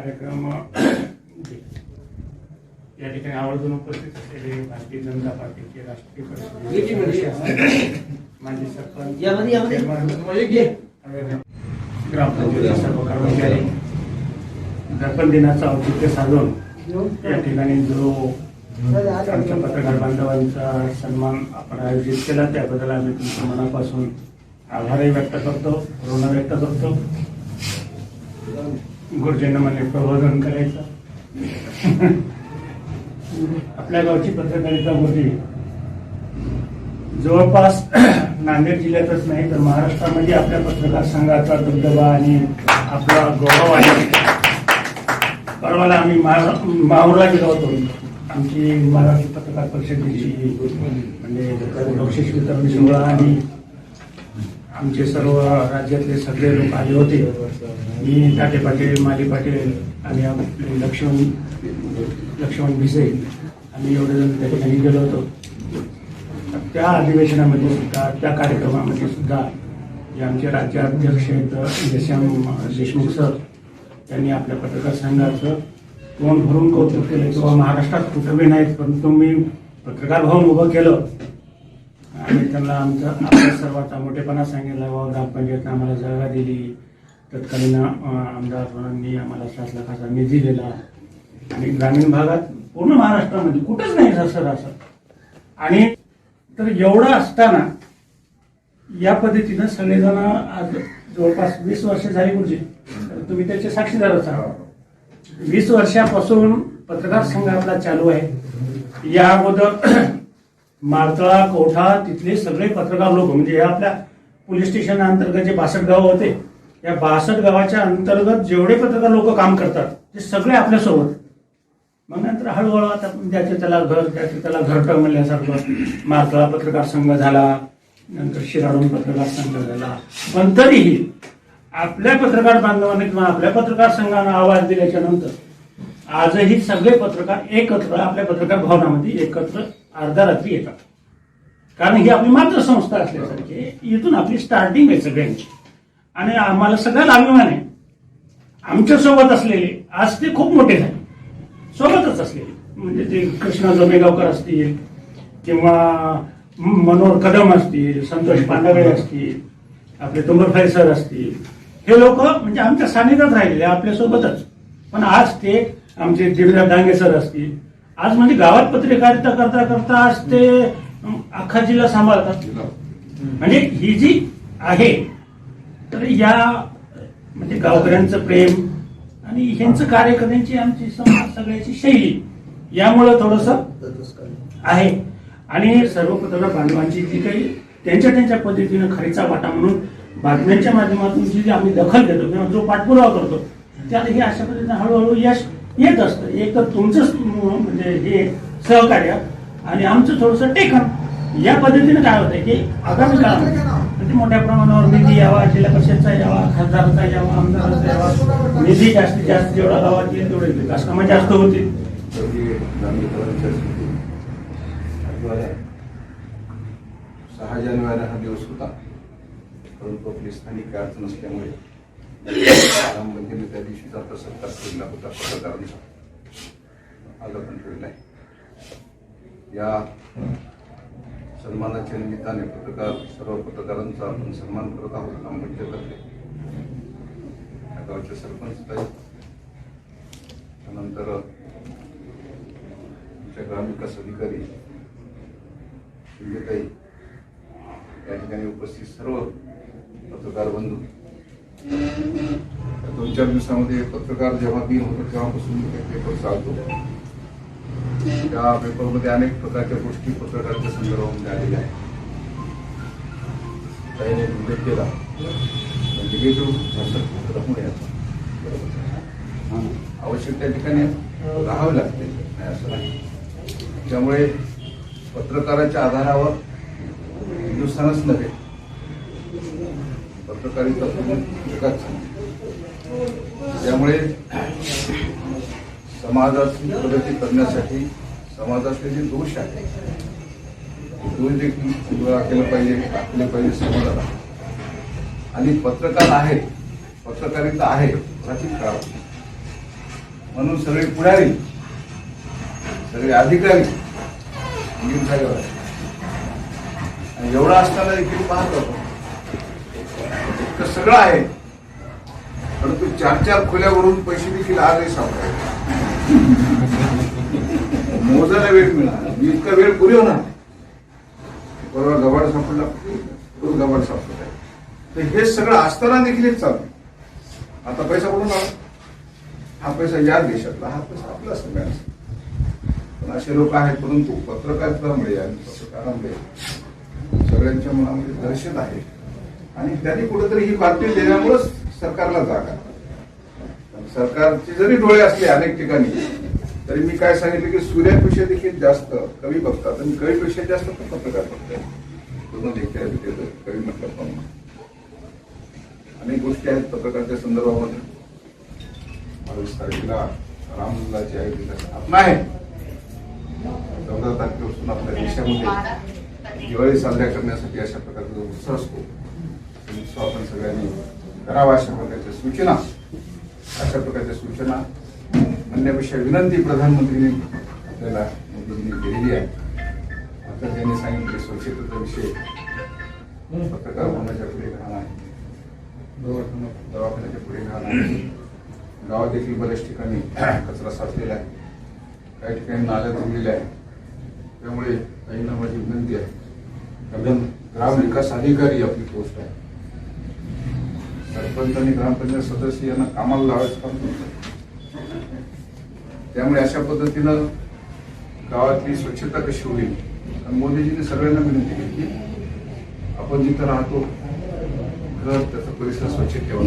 कार्यक्रम या ठिकाणी आवर्जून उपस्थित असलेले भारतीय जनता पार्टीचे राष्ट्रीय परिषदेचे माजी सरपंच कर्मचारी दर्पण दिनाचं औचित्य साधून या ठिकाणी जो आमच्या पत्रकार बांधवांचा सन्मान आपण आयोजित केला त्याबद्दल आम्ही तुमच्या मनापासून आभारही व्यक्त करतो ऋण व्यक्त करतो. गुरुजींना म्हणजे प्रबोधन करायचं. आपल्या गावची पत्रकारिता होती जवळपास नांदेड जिल्ह्यातच नाही तर महाराष्ट्रामध्ये आपल्या पत्रकार संघाचा दबदबा आणि आपला गौरव आहे. परवाला आम्ही माहूरला गेलो होतो. आमची महाराष्ट्र पत्रकार परिषदेची म्हणजे बक्षीस वितरण सोहळा आणि आमचे सर्व राज्यातले सगळे लोक आले होते. मी ताटे पाटील माली पाटील आणि आपले लक्ष्मण लक्ष्मण भिसे आम्ही एवढे जण त्या ठिकाणी गेलो होतो. त्या अधिवेशनामध्ये सुद्धा त्या कार्यक्रमामध्ये सुद्धा जे आमचे राज्याध्यक्ष आहेत म्हणजे जश्याम देशमुख सर त्यांनी आपल्या पत्रकार संघाचं तोंड भरून कौतुक केलं. किंवा महाराष्ट्रात कुठं बी नाहीत परंतु मी पत्रकार भवन उभं केलं. आणि त्यांना आमचा आपल्या सर्वांचा मोठेपणा सांगितला व ग्रामपंचायतनं आम्हाला जागा दिली. तत्कालीन आमदारांनी आम्हाला सात लाखाचा निधी दिला. आणि ग्रामीण भागात पूर्ण महाराष्ट्रामध्ये कुठंच नाही सर असं. आणि तर एवढं असताना या पद्धतीनं सगळेजण आज जवळपास वीस वर्ष झाली म्हणजे तर तुम्ही त्याचे साक्षीदारच आहात. वीस वर्षापासून पत्रकार संघ आपला चालू आहे. या अगोदर मारतळा कोठा तिथले सगळे पत्रकार लोक म्हणजे हे आपल्या पोलीस स्टेशन अंतर्गत जे बासष्ट गाव होते या बासष्ट गावाच्या अंतर्गत जेवढे पत्रकार लोक काम करतात ते सगळे आपल्यासोबत. मग नंतर हळूहळू आता ज्याचे त्याला घर त्याचे त्याला घरटं म्हणल्यासारखं मारतळा पत्रकार संघ झाला नंतर शिराडून पत्रकार संघ झाला. पण तरीही आपल्या पत्रकार बांधवांनी किंवा आपल्या पत्रकार संघानं आवाज दिल्याच्या नंतर आजही सगळे पत्रकार एकत्र आपल्या पत्रकार भवनामध्ये एकत्र अर्ध्या रात्री येतात. कारण ही आपली मातृसंस्था असल्यासारखी इथून आपली स्टार्टिंग आहे सगळ्यांची. आणि आम्हाला सगळ्याला अभिमान आहे. आमच्यासोबत असलेले आज ते खूप मोठे झाले. सोबतच असलेले. म्हणजे ते कृष्णा जोमेगावकर असतील किंवा मनोहर कदम असतील संतोष पांडवे असतील आपले तुंबरफाई सर असतील. हे लोक म्हणजे आमच्या सानिध्यात राहिलेले आपल्यासोबतच पण आज ते आमचे दिव्या डांगे सर असतील आज म्हणजे गावात पत्रकारिता करता करता आज ते अख्खा जिल्हा सांभाळतात. म्हणजे ही जी आहे तर या म्हणजे गावकऱ्यांचं प्रेम आणि ह्यांचं कार्य करण्याची आमची समाज सगळ्याची शैली यामुळं थोडस आहे. आणि सर्व पत्रकार बांधवांची जी काही त्यांच्या त्यांच्या पद्धतीनं खरीचा वाटा म्हणून बातम्यांच्या माध्यमातून जी जी आम्ही दखल घेतो किंवा जो पाठपुरावा करतो त्यात हे अशा पद्धतीने हळूहळू यश येत असतं. एक तर तुमचंच म्हणजे हे सहकार्य आणि आमचं थोडंसं टेकन. या पद्धतीने काय होतंय की आगामी काळामध्ये मोठ्या प्रमाणावर निधी यावा जिल्हा परिषदचा यावा खासदाराचा यावा आमदाराचा यावा. निधी जास्तीत जास्त जेवढा गावात येईल तेवढे विकास कामं जास्त होतील. सहा जानेवारी हा दिवस होता. परंतु आपली स्थानिक अडचण असल्यामुळे रामबंदीने त्या दिवशी जाता सत्कार ठेवला होता पत्रकारांचा आलं पण ठेवलेला आहे या सन्मानाच्या निमित्ताने पत्रकार सर्व पत्रकारांचा आपण सन्मान करत आहोत ग्रामपंचायतर्फे या गावचे सरपंच ताई त्यानंतर आमच्या ग्रामविकास अधिकारी शिंदेताई या ठिकाणी उपस्थित सर्व पत्रकार बंधू या दोन चार दिवसामध्ये पत्रकार जेव्हा दिन होतो तेव्हापासून मी ते पेपर चालतो. त्या पेपरमध्ये अनेक प्रकारच्या गोष्टी पत्रकारांच्या संदर्भामध्ये आलेल्या आहेत. त्याने उल्लेख केला. निगेटिव्ह असं राहू नये आवश्यक त्या ठिकाणी राहावे लागते. नाही असं नाही. त्यामुळे पत्रकाराच्या आधारावर हिंदुस्थानच नव्हे. पत्रकारिता पूर्ण जगात त्यामुळे समाजाची प्रगती करण्यासाठी समाजातले जे दोष आहेत दोष देखील केलं पाहिजे टाकले पाहिजे समाजाला. आणि पत्रकार आहेत पत्रकारिता आहे प्राचीन काळात म्हणून सगळे पुढारी सगळे अधिकारी आणि एवढा असताना देखील पाहत होतो. इतकं सगळं आहे. परंतु चार चार खोल्यावरून पैसे देखील आजही सापडायचे मोजायला वेळ मिळणार इतका वेळ पुरे होणार बरोबर गबाड सापडला. तो गबाड सापडत आहे तर हे सगळं असताना देखील एक चालू. आता पैसा कुठून आला? हा पैसा या देशातला हा पैसा आपला सगळ्यांचा. पण असे लोक आहेत परंतु पत्रकारितामुळे आणि पत्रकारामुळे सगळ्यांच्या मनामध्ये दहशत आहे. आणि त्यांनी कुठेतरी ही बातमी देण्यामुळेच सरकारला जागा. सरकारचे जरी डोळे असले अनेक ठिकाणी तरी मी काय सांगितलं की सूर्यापेक्षा देखील जास्त कवी बघतात. आणि कवीपेक्षा जास्त पत्रकार बघतात. कवी म्हटलं अनेक गोष्टी आहेत पत्रकाराच्या संदर्भामध्ये. बावीस तारखेला रामलाची आहे तिचा स्थापना आहे चौदा तारखेपासून आपल्या देशामध्ये दिवाळी साजऱ्या करण्यासाठी अशा प्रकारचा उत्साह असतो उत्साह आपण सगळ्यांनी करावा अशा प्रकारच्या सूचना अशा प्रकारच्या सूचना. म्हणण्यापेक्षा विनंती प्रधानमंत्रीने आपल्याला मोदीजींनी केलेली आहे. आता त्यांनी सांगितले स्वच्छतेचा विषय पत्रकार होण्याच्या पुढे घाण आहे. दवाखान्याच्या पुढे घाण आहे. गावात देखील बऱ्याच ठिकाणी कचरा साचलेला आहे. काही ठिकाणी नाल्या तुंबलेल्या आहेत. त्यामुळे काहींना माझी विनंती आहे. कारण ग्रामविकास अधिकारी आपली पोस्ट आहे. सरपंच आणि ग्रामपंचायत सदस्य यांना कामाला लावायचं काम त्यामुळे अशा पद्धतीनं गावातली स्वच्छता कशी होईल? आणि मोदीजींनी सगळ्यांना विनंती केली की आपण जिथं राहतो घर त्याचा परिसर स्वच्छ ठेवा.